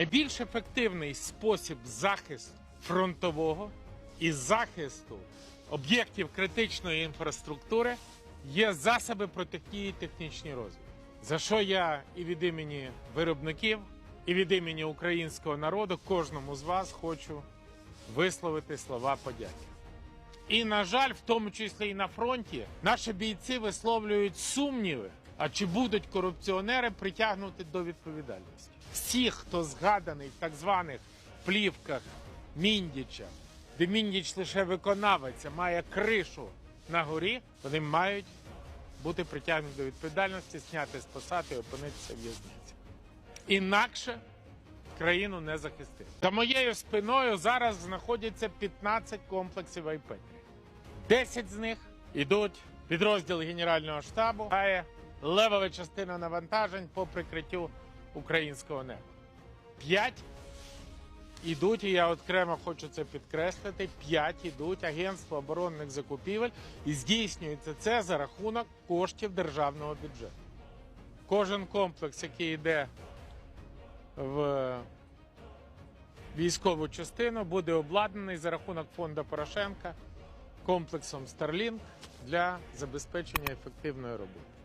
Найбільш ефективний спосіб захисту фронтового і захисту об'єктів критичної інфраструктури є засоби протидії і технічні розвитку. За що я і від імені виробників, і від імені українського народу кожному з вас хочу висловити слова подяки. І, на жаль, в тому числі і на фронті, наші бійці висловлюють сумніви, а чи будуть корупціонери притягнути до відповідальності. Всі, хто згаданий в так званих плівках Міндіча, де Міндіч лише виконавець, а має кришу на горі, вони мають бути притягнуті до відповідальності, зняти з посади і опинитися в в'язниці. Інакше країну не захистити. За моєю спиною зараз знаходяться 15 комплексів Айпетрі. 10 з них йдуть підрозділ Генерального штабу, грає левова частина навантажень по прикриттю українського неба. 5 ідуть, і я окремо хочу це підкреслити. 5 ідуть Агентство оборонних закупівель, і здійснюється це за рахунок коштів державного бюджету. Кожен комплекс, який йде в військову частину, буде обладнаний за рахунок фонду Порошенка комплексом Starlink для забезпечення ефективної роботи.